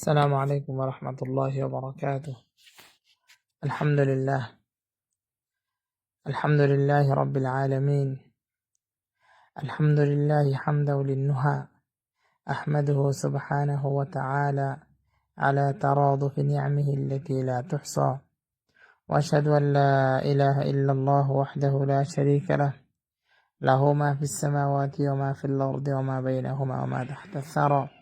السلام عليكم ورحمة الله وبركاته. الحمد لله. الحمد لله رب العالمين. الحمد لله حمدا للنهى. أحمده سبحانه وتعالى على تراضف نعمه التي لا تحصى. وأشهد أن لا إله إلا الله وحده لا شريك له. له ما في السماوات وما في الأرض وما بينهما وما تحت الثرى.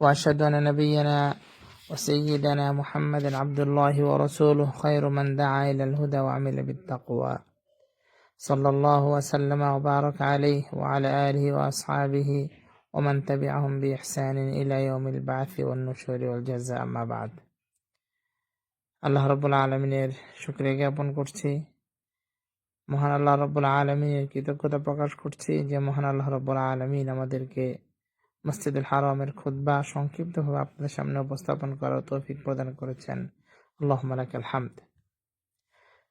وأشهد أن نبينا وسيدنا محمد عبد الله ورسوله خير من دعا إلى الهدى وعمل بالتقوى صلى الله وسلم وبارك عليه وعلى آله وأصحابه ومن تبعهم بإحسان إلى يوم البعث والنشور والجزاء أما بعد আল্লাহ রব্বুল আলমিনের শুক্রিয়া জ্ঞাপন করছি মহান আল্লাহ রব্বুল আলমিনের কৃতজ্ঞতা প্রকাশ করছি যে মহান আল্লাহ রব্বুল আলমিন আমাদেরকে মসজিদুল হারামের খুদ্া সংক্ষিপ্তভাবে আপনাদের সামনে উপস্থাপন করার তৌফিক প্রদান করেছেন। আল্লাহ মালাকাল হামদ।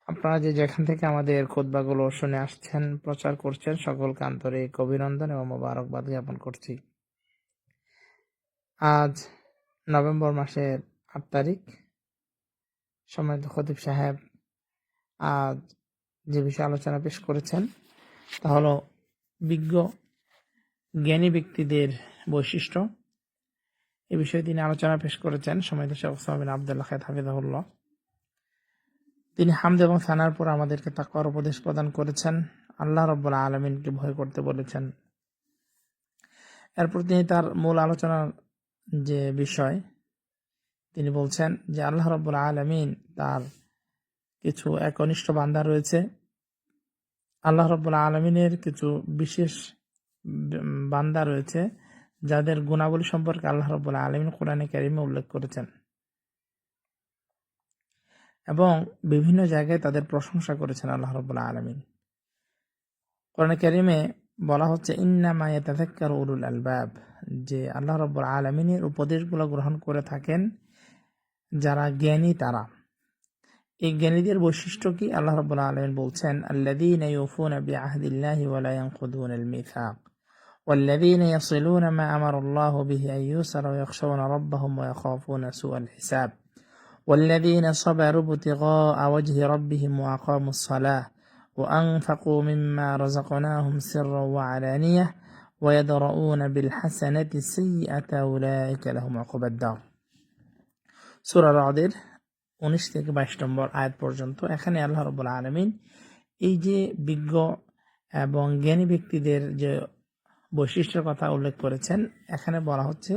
আপনারা যে যেখান থেকে আমাদের খুদ্বাগুলো শুনে আসছেন, প্রচার করছেন, সকলকে আন্তরিক অভিনন্দন এবং মোবারকবাদ জ্ঞাপন করছি। আজ নভেম্বর মাসের আট তারিখ। সম্মানিত খতিব সাহেব, আজ যে বিষয়ে আলোচনা পেশ করেছেন, তা হলো বিজ্ঞ, জ্ঞানী ব্যক্তিদের বৈশিষ্ট্য। এ বিষয়ে তিনি আলোচনা পেশ করেছেন সময়ত শেখ ওসামিন আবদুল্লাহ খায়দ হাফিজাহুল্লাহ। তিনি হামদ এবং সানার পর আমাদেরকে তাকওয়ার উপদেশ প্রদান করেছেন। আল্লাহ রব্বুল আলমিনকে ভয় করতে বলেছেন। এরপর তিনি তার মূল আলোচনার যে বিষয়, তিনি বলছেন যে আল্লাহ রব্বুল আলমিন তার কিছু একনিষ্ঠ বান্দা রয়েছে। আল্লাহ রব্বুল আলমিনের কিছু বিশেষ বান্দা রয়েছে। যাদের গুণাবলী সম্পর্কে আল্লাহ রব্বুল আলমিন কোরআনে কারিমে উল্লেখ করেছেন। এবং বিভিন্ন জায়গায় তাদের প্রশংসা করেছেন আল্লাহ রব্বুল্লাহ আলমিন। কোরআন কারিমে বলা হচ্ছে, ইন্নামা ইয়াতাযাক্কার উলুল আলবাব যে আল্লাহ রব্বুল আলমিনের উপদেশগুলো গ্রহণ করে থাকেন যারা জ্ঞানী তারা। এই জ্ঞানীদের বৈশিষ্ট্য কি? আল্লাহ রব্বুল্লাহ আলমিন বলছেন, আল্লাযীনা ইউফুনা মিসাক والذين يصلون ما أمر الله به أن يوصل ويخشون ربهم ويخافون سوء الحساب والذين صبروا ابتغاء وجه ربهم وأقاموا الصلاة وأنفقوا مما رزقناهم سرا وعلانية ويدرؤون بالحسنة السيئة أولئك لهم عقبى الدار সুরা রাদের উনিশ থেকে বাইশ নম্বর আয়াত পর্যন্ত এখানে আল্লাহ রবুল আলমিন এই যে বিজ্ঞ এবং জ্ঞানী ব্যক্তিদের যে বৈশিষ্ট্যের কথা উল্লেখ করেছেন। এখানে বলা হচ্ছে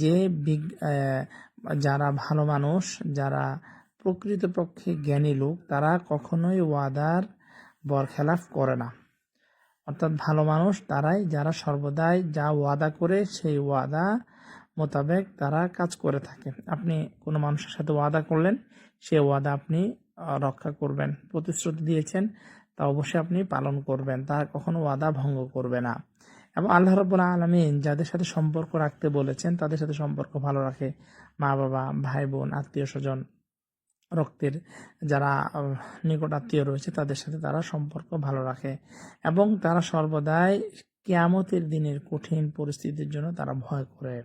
যে যারা ভালো মানুষ, যারা প্রকৃতপক্ষে জ্ঞানী লোক, তারা কখনোই ওয়াদার বরখেলাফ করে না। অর্থাৎ ভালো মানুষ তারাই, যারা সর্বদাই যা ওয়াদা করে, সেই ওয়াদা মোতাবেক তারা কাজ করে থাকে। আপনি কোনো মানুষের সাথে ওয়াদা করলেন, সে ওয়াদা আপনি রক্ষা করবেন, প্রতিশ্রুতি দিয়েছেন, তা অবশ্যই আপনি পালন করবেন তা কখনো ওয়াদা ভঙ্গ করবে না। এবং আল্লাহ রব্বুল্লাহ আলমিন যাদের সাথে সম্পর্ক রাখতে বলেছেন, তাদের সাথে সম্পর্ক ভালো রাখে মা, বাবা, ভাই, বোন, আত্মীয় স্বজন, রক্তের যারা নিকট আত্মীয় রয়েছে, তাদের সাথে তারা সম্পর্ক ভালো রাখে এবং তারা সর্বদাই কেয়ামতের দিনের কঠিন পরিস্থিতির জন্য তারা ভয় করে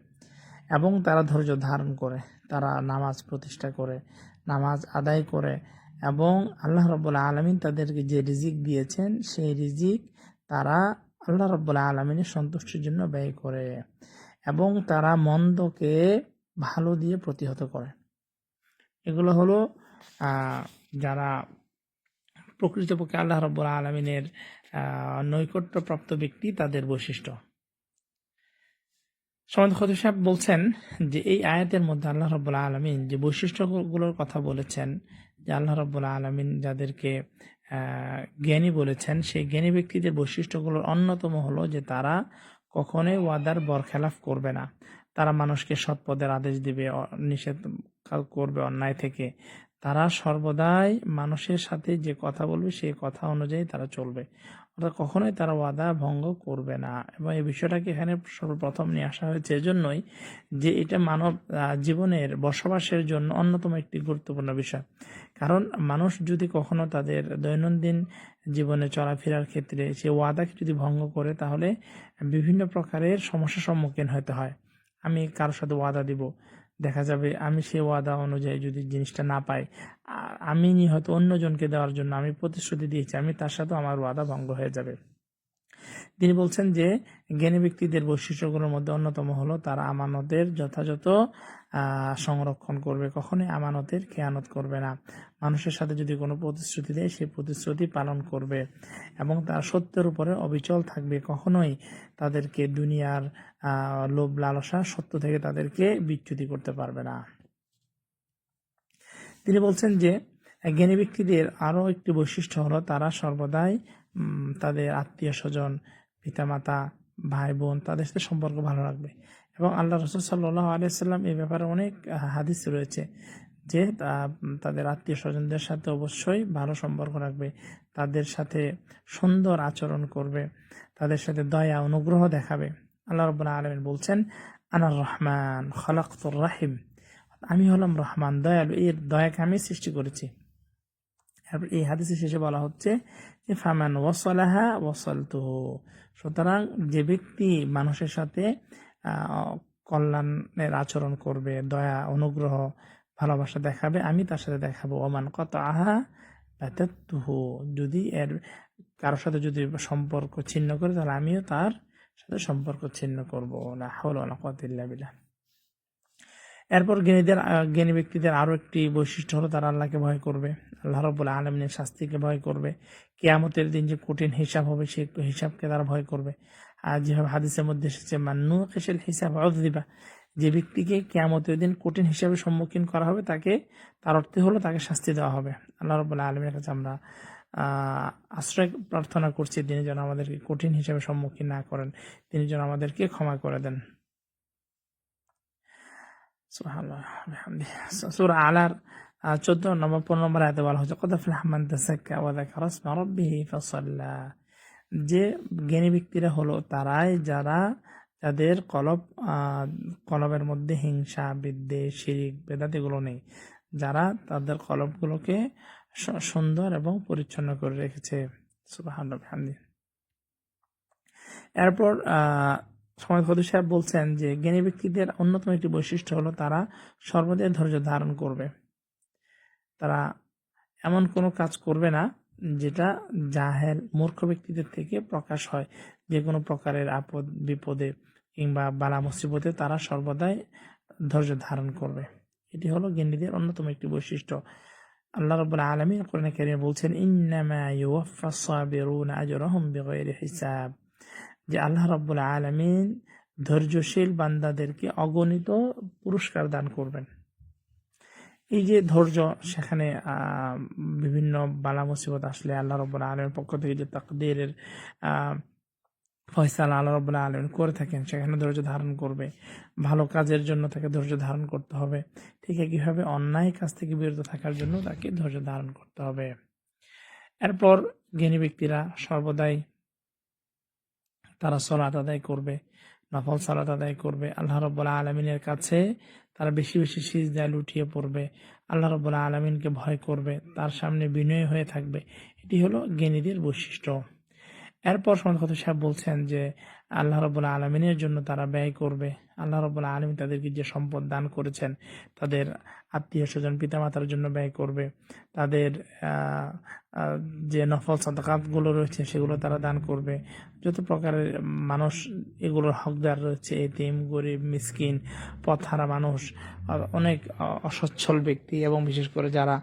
এবং তারা ধৈর্য ধারণ করে, তারা নামাজ প্রতিষ্ঠা করে, নামাজ আদায় করে এবং আল্লাহ রব্বুল্লাহ আলমিন তাদেরকে যে রিজিক দিয়েছেন, সেই রিজিক তারা আল্লাহ রব্বুল্লাহ আলমিনের সন্তুষ্টির জন্য ব্যয় করে এবং তারা মন্দকে ভালো দিয়ে প্রতিহত করে। এগুলো হলো যারা প্রকৃতপক্ষে আল্লাহ রব্বুল্লাহ আলমিনের নৈকট্যপ্রাপ্ত ব্যক্তি, তাদের বৈশিষ্ট্য। সমাজ খতিব সাহেব বলছেন যে, এই আয়াতের মধ্যে আল্লাহ রব্বুল্লাহ আলমিন যে বৈশিষ্ট্যগুলোর কথা বলেছেন, যে আল্লাহ রব্বুল্লাহ আলমিন যাদেরকে জ্ঞানী বলেছেন, সেই জ্ঞানী ব্যক্তিদের বৈশিষ্ট্যগুলোর অন্যতম হলো যে তারা কখনোই ওয়াদার বরখেলাফ করবে না। তারা মানুষকে সৎ পদের আদেশ দিবে নিষেধ করবে অন্যায় থেকে। তারা সর্বদাই মানুষের সাথে যে কথা বলবে সেই কথা অনুযায়ী তারা চলবে। অর্থাৎ কখনোই তারা ওয়াদা ভঙ্গ করবে না। এবং এই বিষয়টাকে এখানে সর্বপ্রথম নিয়ে আসা হয়েছে এজন্যই যে এটা মানব জীবনের বসবাসের জন্য অন্যতম একটি গুরুত্বপূর্ণ বিষয়। কারণ মানুষ যদি কখনো তাদের দৈনন্দিন জীবনে চলাফেরার ক্ষেত্রে সে ওয়াদাকে যদি ভঙ্গ করে, তাহলে বিভিন্ন প্রকারের সমস্যার সম্মুখীন হতে হয়। আমি কারোর সাথে ওয়াদা দিব দেখা যাবে আমি সে ওয়াদা অনুযায়ী যদি জিনিসটা না পাই। আমি হয়তো অন্যজনকে দেওয়ার জন্য আমি প্রতিশ্রুতি দিয়েছি, আমি তার সাথেও আমার ওয়াদা ভঙ্গ হয়ে যাবে। তিনি বলছেন যে, জ্ঞানী ব্যক্তিদের বৈশিষ্ট্যগুলোর মধ্যে অন্যতম হলো তারা আমানতের যথাযথ সংরক্ষণ করবে। কখনোই আমানতের খেয়ানত করবে না। মানুষের সাথে যদি কোনো প্রতিশ্রুতি দেয়, সেই প্রতিশ্রুতি পালন করবে এবং তার সত্যের উপরে অবিচল থাকবে। কখনোই তাদেরকে দুনিয়ার লোভ লালসা সত্য থেকে তাদেরকে বিচ্যুতি করতে পারবে না। তিনি বলছেন যে, জ্ঞানী ব্যক্তিদের আরও একটি বৈশিষ্ট্য হলো তারা সর্বদাই তাদের আত্মীয় স্বজন, পিতামাতা ভাই বোন তাদের সাথে সম্পর্ক ভালো রাখবে। এবং আল্লাহ রসুল সাল্লাহ আলিয়াল্লাম এই ব্যাপারে অনেক হাদিস রয়েছে যে তাদের আত্মীয় স্বজনদের সাথে অবশ্যই ভালো সম্পর্ক রাখবে, তাদের সাথে সুন্দর আচরণ করবে, তাদের সাথে দয়া, অনুগ্রহ দেখাবে। আল্লাহ রবুল্লাহ আলমিন বলছেন আনার রহমান খলাকুর রাহিম। আমি হলাম রহমান, দয়ালু, এর দয়াকে আমি সৃষ্টি করেছি। তারপর এই হাদিসের শেষে বলা হচ্ছে যে, ফামান ওয়াসালাহা ওয়াসালতুহু। সুতরাং যে ব্যক্তি মানুষের সাথে কল্যাণের আচরণ করবে, দয়া, অনুগ্রহ, ভালোবাসা দেখাবে, আমি তার সাথে দেখাবো। ওমান কত আহা তুহু যদি এর কারোর সাথে যদি সম্পর্ক ছিন্ন করে, তাহলে আমিও তার সাথে সম্পর্ক ছিন্ন করব। না ওয়ালা কুওয়াতা ইল্লা বিল্লাহ। এরপর জ্ঞানীদের জ্ঞানী ব্যক্তিদের আরও একটি বৈশিষ্ট্য হলো তারা আল্লাহকে ভয় করবে। আল্লাহ রব্বুল আলমিনের শাস্তিকে ভয় করবে। কেয়ামতের দিন যে কঠিন হিসাব হবে সেই হিসাবকে তারা ভয় করবে। আর যেভাবে হাদিসের মধ্যে এসেছে মান্নু কেসের হিসাব দিবা যে ব্যক্তিকে কেয়ামতের দিন কঠিন হিসাবে সম্মুখীন করা হবে, তাকে, তার অর্থে হলো তাকে শাস্তি দেওয়া হবে। আল্লাহ রব্বুল আলমীর কাছে আমরা আশ্রয় প্রার্থনা করছি, তিনি যেন আমাদেরকে কঠিন হিসাবে সম্মুখীন না করেন। তিনি যেন আমাদেরকে ক্ষমা করে দেন। সুরা আলার চোদ্দ নম্বর, পনেরো নম্বর আয়তে বলা হচ্ছে কত ফ্লাহমান তাসাক্কা ওয়া যাকারা ইসমা রাব্বিহি ফাসাল্লা। যে জ্ঞানী ব্যক্তিরা হলো তারাই যারা যাদের কলব কলবের মধ্যে হিংসা, বিদ্বেষ, শিরিক, বেদাত এগুলো নেই। যারা তাদের কলবগুলোকে সুন্দর এবং পরিচ্ছন্ন করে রেখেছে। বিহামদিহি। এরপর সমাজ ফদু সাহেব বলছেন যে, জ্ঞানী ব্যক্তিদের অন্যতম একটি বৈশিষ্ট্য হলো তারা সর্বদাই ধৈর্য ধারণ করবে। তারা এমন কোনো কাজ করবে না যেটা জাহেল মূর্খ ব্যক্তিদের থেকে প্রকাশ হয়। যে কোনো প্রকারের আপদ, বিপদে কিংবা বালা মুসিবতে তারা সর্বদাই ধৈর্য ধারণ করবে। এটি হলো জ্ঞানীদের অন্যতম একটি বৈশিষ্ট্য। আল্লাহ রাব্বুল আলামিন কোরআনে কারিমে বলছেন, ইন্নামা ইউওয়াফাস সাবিরুনা আজরাহুম বিগাইরি হিসাব। যে আল্লাহ রাব্বুল আলামিন ধৈর্যশীল বান্দাদেরকে অগণিত পুরস্কার দান করবেন। এই যে ধৈর্য সেখানে বিভিন্ন বালা মুসিবত আসলে আল্লাহ রব্বুল আলমের পক্ষ থেকে যে তাকদীরের আহ, ফয়সালা আল্লাহ রব্বুল আলমিন করে থাকেন সেখানে ধৈর্য ধারণ করবে। ভালো কাজের জন্য তাকে ধৈর্য ধারণ করতে হবে। ঠিক একইভাবে অন্যায় কাজ থেকে বিরত থাকার জন্য তাকে ধৈর্য ধারণ করতে হবে। এরপর জ্ঞানী ব্যক্তিরা সর্বদাই তারা সলাত আদায় করবে, নফল সালাত আদায় করবে। আল্লাহ রব্বুল্লাহ আলমিনের কাছে তারা বেশি বেশি সিজদায় লুটিয়ে পড়বে। আল্লাহ রব্বুল্লাহ আলমিনকে ভয় করবে, তার সামনে বিনয় হয়ে থাকবে। এটি হলো জ্ঞানীদের বৈশিষ্ট্য। এরপর সমাজ সাহেব বলছেন যে, আল্লাহ রব্বুল্লাহ আলমিনের জন্য তারা ব্যয় করবে। আল্লাহ রব্বুল্লাহ আলমিন তাদেরকে যে সম্পদ দান করেছেন, তাদের আত্মীয় স্বজন, পিতামাতার জন্য ব্যয় করবে। তাদের যে নফল সদকাতগুলো রয়েছে, সেগুলো তারা দান করবে। যত প্রকারের মানুষ এগুলোর হকদার রয়েছে, এতিম, গরিব, মিসকিন, পথহারা মানুষ অনেক অসচ্ছল ব্যক্তি এবং বিশেষ করে যারা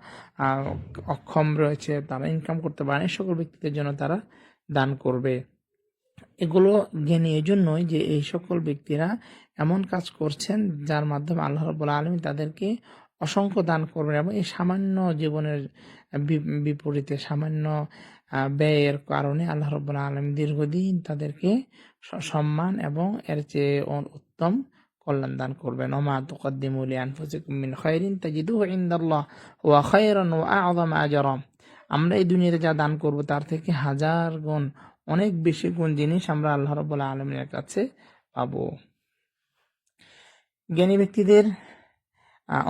অক্ষম রয়েছে, তারা ইনকাম করতে পারে সকল ব্যক্তিদের জন্য তারা দান করবে। এগুলো জ্ঞানী এই জন্যই যে এই সকল ব্যক্তিরা এমন কাজ করছেন যার মাধ্যমে আল্লাহ রব্বুল আলমী তাদেরকে অসংখ্য দান করবেন এবং এই সামান্য জীবনের বিপরীতে সামান্য ব্যয়ের কারণে আল্লাহ রব্বুল আলমী দীর্ঘদিন তাদেরকে সম্মান এবং এর চেয়ে উত্তম কল্যাণ দান করবেন। ওমা তুকদ্দিমু লিআনফুসিকুম মিন খায়রিন তাজিদুহু ইনদাল্লাহ ওয়া খায়রান ওয়া আ'যামা আজরা আমরা এই দুনিয়াতে যা দান করব, তার থেকে হাজার গুণ, অনেক বেশি গুণ জিনিস আমরা আল্লাহ রব্বুল আলমিনের কাছে পাব। জ্ঞানী ব্যক্তিদের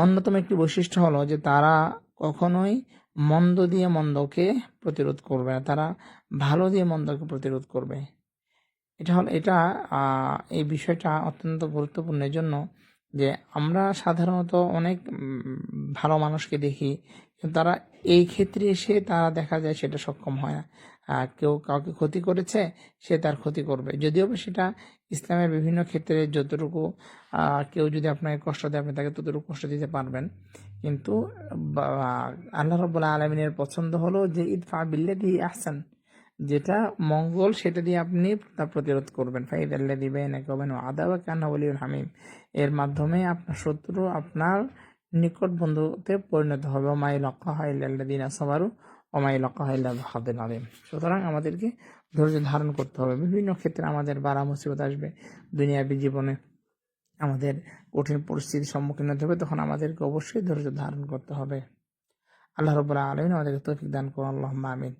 অন্যতম একটি বৈশিষ্ট্য হলো যে তারা কখনোই মন্দ দিয়ে মন্দকে প্রতিরোধ করবে না, তারা ভালো দিয়ে মন্দকে প্রতিরোধ করবে। এটা হল, এটা এই বিষয়টা অত্যন্ত গুরুত্বপূর্ণের জন্য যে আমরা সাধারণত অনেক ভালো মানুষকে দেখি তারা এই ক্ষেত্রে এসে তারা দেখা যায় সেটা সক্ষম হয় না। কেউ কাউকে ক্ষতি করেছে, সে তার ক্ষতি করবে। যদিও সেটা ইসলামের বিভিন্ন ক্ষেত্রে যতটুকু কেউ যদি আপনাকে কষ্ট দেয়, আপনি তাকে ততটুকু কষ্ট দিতে পারবেন। কিন্তু আল্লাহ রব্বুল্লাহ আলমিনের পছন্দ হলো যে, ইদফা বিল্লাতি আহসান যেটা মঙ্গল সেটা দিয়ে আপনি তা প্রতিরোধ করবেন। ফাইদ আল্লাহ দিবেন একবেন আদা বা কান্না বলিউল হামিম। এর মাধ্যমে আপনার শত্রু আপনার নিকট বন্ধুতে পরিণত হবে। ওমাই লক্ষ্য হাইল্লাদিন আসবারু ওমাই লক্ষ্য হাইল্লা হাদিন আলিম সুতরাং আমাদেরকে ধৈর্য ধারণ করতে হবে। বিভিন্ন ক্ষেত্রে আমাদের বারা মুসিবত আসবে। দুনিয়াবী জীবনে আমাদের কঠিন পরিস্থিতির সম্মুখীন হতে হবে। তখন আমাদেরকে অবশ্যই ধৈর্য ধারণ করতে হবে। আল্লাহ রবুল্লাহ আলমিন আমাদেরকে তৌফিক দান করুন। আল্লাহ আমিন।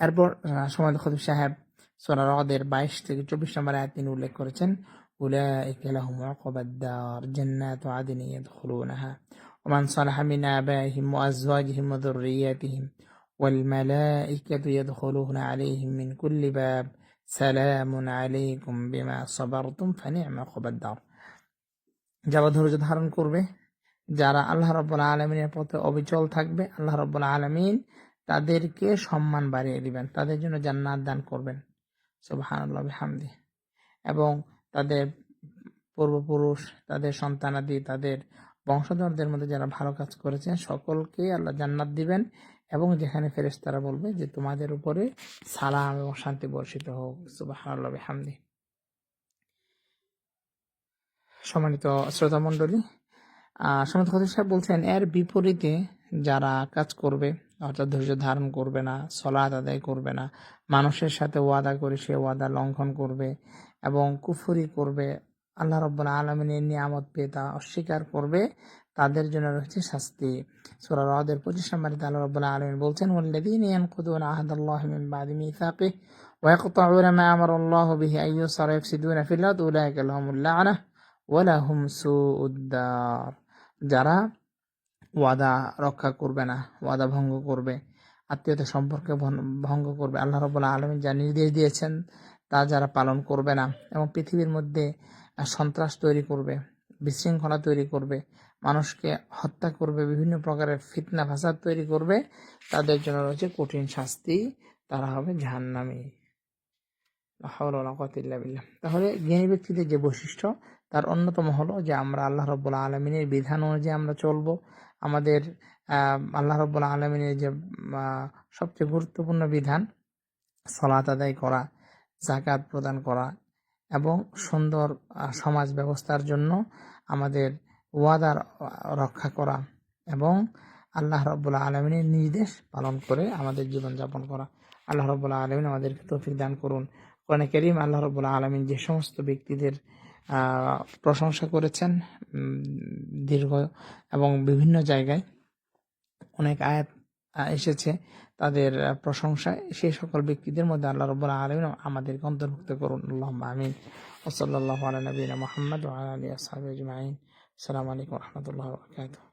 এরপর খতিব সাহেব সোনা রদের বাইশ থেকে চব্বিশ নম্বর আয়াত তিনি উল্লেখ করেছেন। أولئك لهم عقبى الدار جنات عدن يدخلونها ومن صلح من آبائهم وأزواجهم وذرياتهم والملائكة يدخلون عليهم من كل باب سلام عليكم بما صبرتم فنعم عقبى الدار যারা ধৈর্য ধারণ করবে যারা আল্লাহ রব্বুল আলমিনের পথে অবিচল থাকবে আল্লাহ রব্বুল আলমিন তাদেরকে সম্মান বাড়িয়ে দিবেন তাদের জন্য জান্নাত দান করবেন সুবহানাল্লাহ হামদি এবং তাদের পূর্বপুরুষ, তাদের সন্তানাদি, তাদের বংশধরদের মধ্যে যারা ভালো কাজ করেছেন, সকলকে আল্লাহ জান্নাত দিবেন এবং যেখানে ফেরেস তারা বলবে যে, তোমাদের উপরে সালাম এবং শান্তি বর্ষিত হোক। সুবহানাল্লাহ হামদি সম্মানিত শ্রোতা মণ্ডলী আহ সমিত সাহেব বলছেন, এর বিপরীতে যারা কাজ করবে অর্থাৎ ধৈর্য ধারণ করবে না সলাদ আদায় করবে না মানুষের সাথে ওয়াদা করে সে ওয়াদা লঙ্ঘন করবে এবং কুফুরি করবে আল্লাহ রব্বুল আলমিনের নিয়ামত পেয়ে তা অস্বীকার করবে তাদের জন্য রয়েছে শাস্তি সূরা রদের পঁচিশ নম্বরে আল্লাহ রব্বুল আলমিন বলছেন ওয়াল্লাযীনা ইয়ানকুদুনা আহদাল্লাহি মিন বাদি মিসাকিহি ويقطعون ما أمر الله به أن يوصل ويفسدون في الأرض أولئك لهم اللعنة ولهم سوء الدار যারা ওয়াদা রক্ষা করবে না, ওয়াদা ভঙ্গ করবে, আত্মীয়তা সম্পর্কে ভঙ্গ করবে আল্লাহ রবুল্লাহ আলমী যা নির্দেশ দিয়েছেন, তা যারা পালন করবে না এবং পৃথিবীর মধ্যে সন্ত্রাস তৈরি করবে, বিশৃঙ্খলা তৈরি করবে, মানুষকে হত্যা করবে, বিভিন্ন প্রকারের ফিতনা, ফাসাদ তৈরি করবে, তাদের জন্য রয়েছে কঠিন শাস্তি, তারা হবে জাহান্নামী বিল্লাহ। তাহলে জ্ঞানী ব্যক্তিদের যে বৈশিষ্ট্য, তার অন্যতম হলো যে আমরা আল্লাহ রব্বুল আলমিনের বিধান অনুযায়ী আমরা চলবো আমাদের আল্লাহ রব্বুল আলমিনের যে সবচেয়ে গুরুত্বপূর্ণ বিধান, সলাত আদায় করা জাকাত প্রদান করা এবং সুন্দর সমাজ ব্যবস্থার জন্য আমাদের ওয়াদার রক্ষা করা এবং আল্লাহ রব্বুল্লাহ আলমিনের নির্দেশ পালন করে আমাদের জীবনযাপন করা। আল্লাহ রব্বুল্লাহ আলমিন আমাদেরকে তৌফিক দান করুন। কোরআনে করিম আল্লাহ রব্বুল্লাহ আলমিন যে সমস্ত ব্যক্তিদের প্রশংসা করেছেন দীর্ঘ এবং বিভিন্ন জায়গায় অনেক আয়াত এসেছে তাদের প্রশংসায়। সেই সকল ব্যক্তিদের মধ্যে আল্লাহ রব আলমিন আমাদেরকে অন্তর্ভুক্ত করুন। আমিন। ওসল্লাহ আলা নবীনা মোহাম্মদ আলী আসসালাম আলাইকুম রহমতুল্লাহ